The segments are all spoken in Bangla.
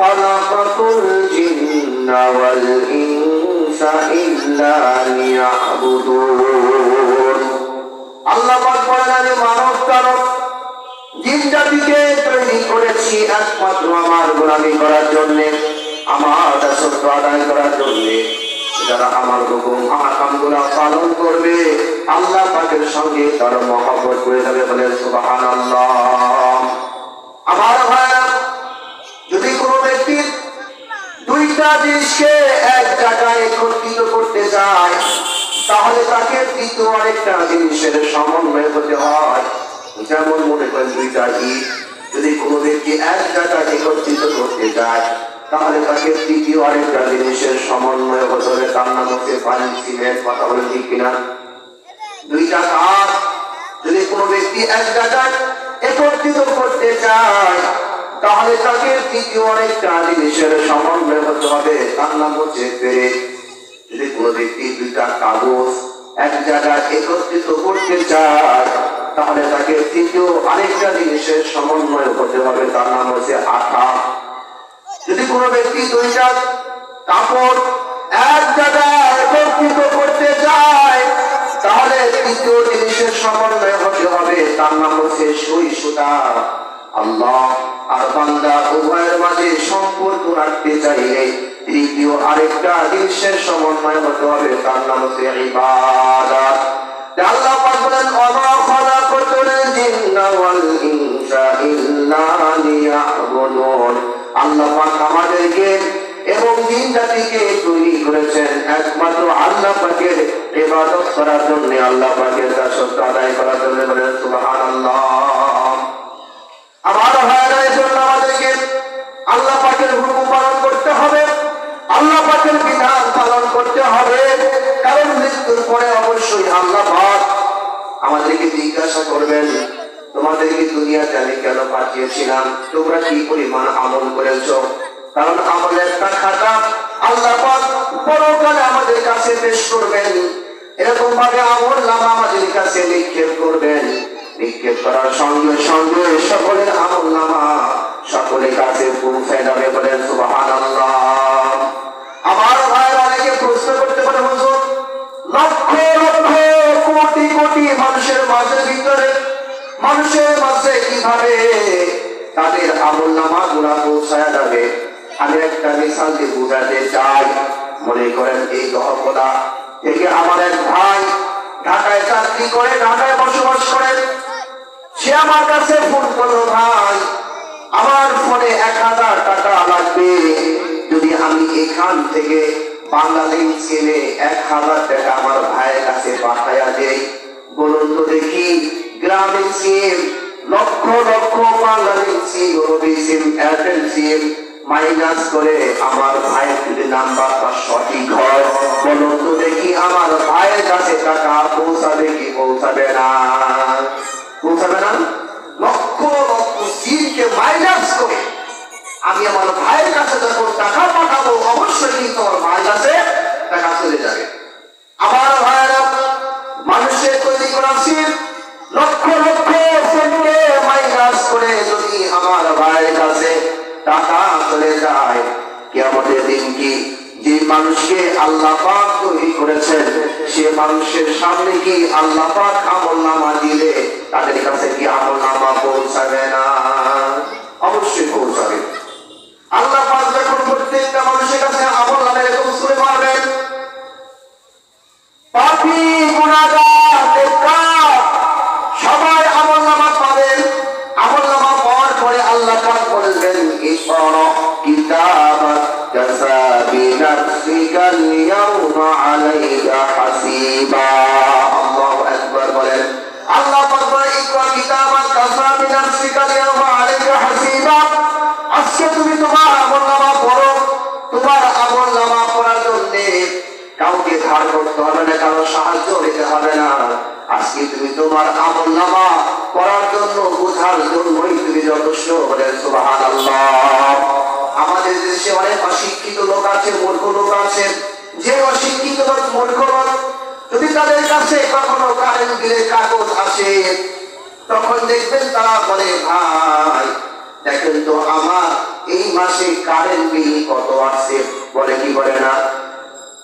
خلقت الجن والإنس إلا ليعبدون আল্লাহ পাক বলেন আমি মানব কারণ জিন জাতিকে তৈরি করেছি একমাত্র আমার গোলামি করার জন্য আমার দাসত্ব আদায় করার জন্য যারা আমার হুকুম আহকাম গুলা পালন করবে আল্লাহ পাকের সঙ্গে তার মহব্বত করে যাবে বলে সুবাহান আমার ভাইরা জিনিসকে এক জায়গায় একত্রিত করতে চায়, তাহলে তাকে দ্বিতীয় আরেকটা জিনিসের সমন্বয় হতে হয়। যেমন মনে করেন দুইটা ইট যদি কোনো ব্যক্তি এক জায়গায় একত্রিত করতে চায়, তাহলে তাকে তৃতীয় আরেকটা জিনিসের সমন্বয় হতে হবে। তার নাম হচ্ছে পানি সিমেন্ট কথা বলে, ঠিক কিনা? দুইটা কাঠ যদি কোনো ব্যক্তি এক জায়গায় একত্রিত করতে চায় তাহলে তাকে তৃতীয় অনেকটা জিনিসের সমন্বয় হতে হবে। তার নাম হচ্ছে যদি কোনো ব্যক্তি দুইটা কাগজ এক জায়গায় একত্রিত করতে চায়, তাহলে তাকে তৃতীয় আরেকটা জিনিসের সমন্বয় হতে হবে। তার নাম হচ্ছে আঠা। যদি কোনো ব্যক্তি দুইটা কাপড় এক জায়গায় একত্রিত করতে চায়, তাহলে তৃতীয় জিনিসের সমন্বয় হতে হবে। তার নাম হচ্ছে সই সুতা। আল্লাহ আর বান্দা উভয়ের মাঝে সম্পর্ক রাখতে চাইলে তৃতীয় আরেকটা সমন্বয় হতে হবে, তার নাম হচ্ছে আল্লাহ আমাদেরকে এবং দিন জাতিকে তৈরি করেছেন একমাত্র আল্লাহ পাকের ইবাদত করার জন্য। আল্লাহ আদায় করার জন্য বলেন আমার ভাইয়েরা এই জন্য আমাদেরকে আল্লাহ পাকের হুকুম পালন করতে হবে। আল্লাহ পাকের বিধান পালন করতে হবে। কারণ মৃত্যুর পরে অবশ্যই আল্লাহ পাক আমাদেরকে জিজ্ঞাসা করবেন, তোমাদেরকে দুনিয়াতে আমি কেন পাঠিয়েছিলাম? তোমরা কি পরিমাণ আমল করেছ? কারণ আমলের একটা খাতা আল্লাহ পাক পরকালে আমাদের কাছে পেশ করবেন। এরকম ভাবে আমল নাম আমাদের কাছে নিক্ষেপ করবেন। নিক্ষেপ করার সঙ্গে সঙ্গে সকলের আমল সকলের কাছে পৌঁছে যাবে বলেন সুবহানাল্লাহ। আমার ভাই অনেকে প্রশ্ন করতে পারে, হুজুর, লক্ষ লক্ষ কোটি কোটি মানুষের মাঝের ভিতরে মানুষের মাঝে কীভাবে তাদের আমল নামা গুণা পৌঁছায় যাবে? আমি একটা মিশাল দিয়ে বুঝাতে চাই। মনে করেন এই গহপদা থেকে আমার এক ভাই ঢাকায় চাকরি করে, ঢাকায় বসবাস আমার কাছে ফোন করল ভাই, আমার ফোনে এক হাজার টাকা লাগবে। যদি আমি এখান থেকে ছেলে এক হাজার টাকা আমার ভাইয়ের কাছে পাঠাইয়া দেই, বলুন তো দেখি সিম লক্ষ লক্ষ Bangladesh SIM Robi SIM Airtel SIM minus করে আমার ভাইয়ের যদি নাম্বারটা সঠিক হয়, বলুন তো দেখি আমার ভাইয়ের কাছে টাকা পৌঁছাবে কি পৌঁছাবে না। পৌঁছাবে না? লক্ষ লক্ষ সিমকে মাইনাস করে আমি আমার ভাইয়ের কাছে যখন টাকা পাঠাবো, অবশ্যই কিন্তু আমার ভাইয়ের কাছে টাকা চলে যাবে। আমার ভাইয়েরা, মানুষের তৈরি করা সিম লক্ষ লক্ষ সিমকে মাইনাস করে যদি আমার ভাইয়ের কাছে টাকা চলে যায় কেমতের দিন কি যে মানুষকে আল্লাহ তৈরি করেছেন, সে মানুষের সামনে কি আল্লাহ আমল নামা দিলে তাদের কাছে কি আমল নামা পৌঁছাবে না? অবশ্যই পৌঁছাবে। আল্লাহ যখন প্রত্যেকটা মানুষের কাছে আমল নামা এরকম শুনে করতে হবে না কারও সাহায্য নিতে হবে না। আজকে তুমি তোমার আমল নামা করার জন্য বোঝার জন্যই তুমি যথেষ্ট বলেন সুবাহান আমাদের দেশে অনেক অশিক্ষিত লোক আছে, মূর্খ লোক আছে। যে অশিক্ষিত লোক, মূর্খ লোক, যদি তাদের কাছে কখনো কারেন্ট বিলের কাগজ আসে, তখন দেখবেন তারা বলে, ভাই, দেখেন তো আমার এই মাসে কারেন্ট বিল কত আসছে? বলে কি করে না?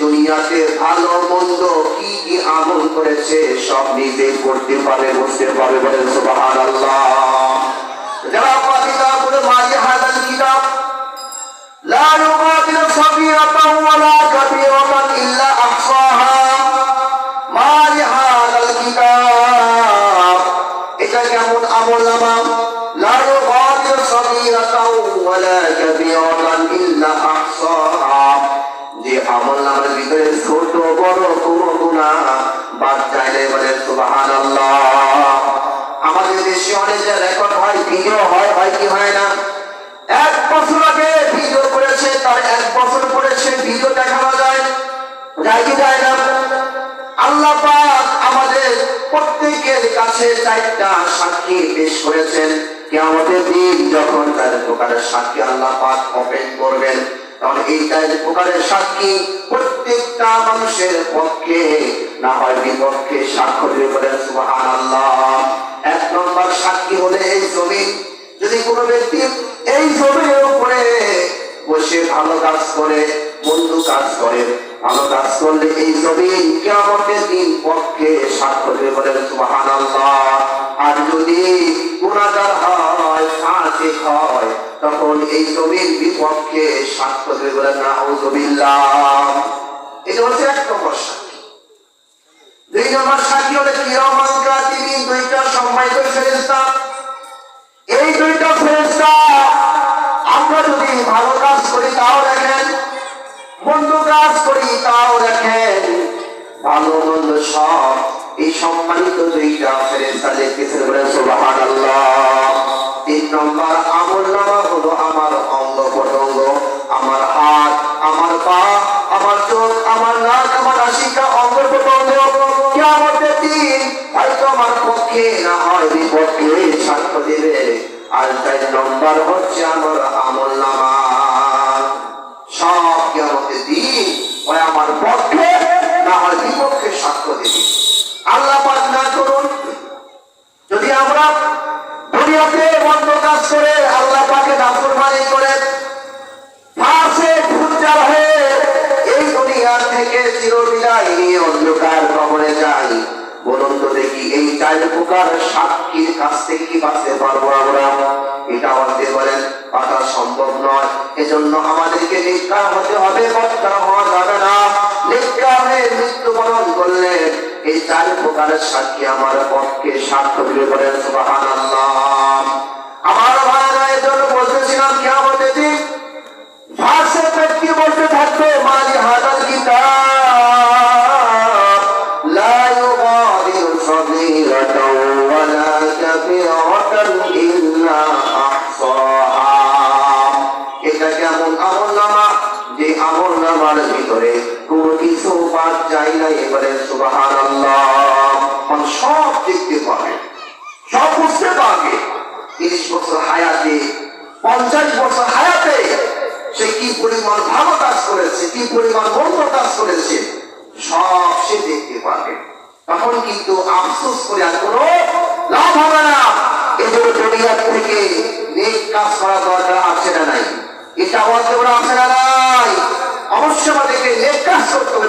দুনিয়াতে ভালো, মন্দ কি কি আমল করেছে, সব নিজে করতে পারে, বুঝতে পারে, বলেন সুবাহান এটা কেমন আমল নামা লা ইউগাদিরু সাবিরাতাও ওয়ালা আমল নামের ভিতরে ছোট বড় কোনো গুণা, বাদ না বলে সুবাহান আমাদের দেশে অনেক রেকর্ড হয় ভিডিও হয় হয় কি হয় না? এক বছর আগে ভিডিও করেছে, তার এক বছর পরে ভিডিও দেখানো যায়। যায় কি যায় না? আল্লাহ আমাদের প্রত্যেকের কাছে চারটা সাক্ষী পেশ করেছেন। কি আমাদের দিন যখন তার প্রকারের সাক্ষী আল্লাহ পাক ওপেন করবেন তখন এই চার প্রকারের সাক্ষী প্রত্যেকটা মানুষের পক্ষে, না হয় বিপক্ষে সাক্ষ্য দিয়ে বলেন সুবহানাল্লাহ। এক নম্বর সাক্ষী হলে এই জমিন। যদি কোনো ব্যক্তি এই জমির উপরে বসে ভালো কাজ করে, মন্দ কাজ করে, ভালো কাজ করলে এই জমিন কেমতের দিন পক্ষে সাক্ষ্য দিয়ে বলেন সুবাহান আর যদি গুণাগার হয় ফাঁসে হয়, তখন এই জমির বিপক্ষে সাক্ষ্য দিয়ে বলেন না এটা হচ্ছে এক নম্বর দুই নম্বর সাক্ষী হলে তিনি দুইটা সম্মানিত ফেরেস্তা এই দুইটা ফেরেস্তা আমরা যদি ভালো কাজ করি তাও দেখেন, মন্দ কাজ করি তাও দেখেন, ভালো মন্দ সব সম্মানিত দুইটা ফেরেস্তা লিখতেছেন বলে সুবাহান তিন নম্বর আমল হলো আমার অঙ্গ আমার হাত, আমার পা, আমার চোখ, আমার নাক, আমার আশিকা অঙ্গ প্রত্যঙ্গ। দিন হয়তো আমার পক্ষে না হয়, বিপক্ষে সাক্ষ্য দেবে। আর চার নম্বর হচ্ছে আমার আমল নামা। সব কিয়ামতের দিন ওই আমার পক্ষে, না হয় বিপক্ষে সাক্ষ্য দেবে। আল্লাহ পাক না করুন। যদি আমরা দুনিয়াতে বন্ধ কাজ করে আল্লাহ পাকে করে, ফাঁসে হয়ে এই থেকে চিরবিদায় নিয়ে অন্ধকার কবরে যাই। বলুন তো দেখি, এই চার প্রকার সাক্ষীর কাছ থেকে কি বাঁচতে পারব আমরা? এটা আমাদের বলেন, বাঁচা সম্ভব নয়। এজন্য আমাদেরকে নিষ্কার হতে হবে, বক্তা হওয়া যাবে না। চার প্রকারের সাক্ষী আমার পক্ষে সাক্ষ্য দিবে বলেন আমার ভাইরা বলতেছিলাম বলতে থাকবে কাবীরাতান ইল্লা আহসাহা। এটা কেমন নামা যে আমল নামার ভিতরে কোনো কিছু বাদ যায় না এবারে মানে সব দেখতে পাবে সব বুঝতে পারবে তিরিশ বছর হায়াতে, পঞ্চাশ বছর হায়াতে সে কি পরিমাণ ভালো কাজ করেছে, কি পরিমাণ মন্দ কাজ করেছে, সব সে দেখতে পাবে। তখন কিন্তু আফসোস করে আর কোনো লাভ হবে না। এজন্য দুনিয়ার থেকে নেক কাজ করা দরকার আছে না নাই? এটা আমাদের আছে না নাই? অবশ্যই আমাদেরকে নেক কাজ করতে হবে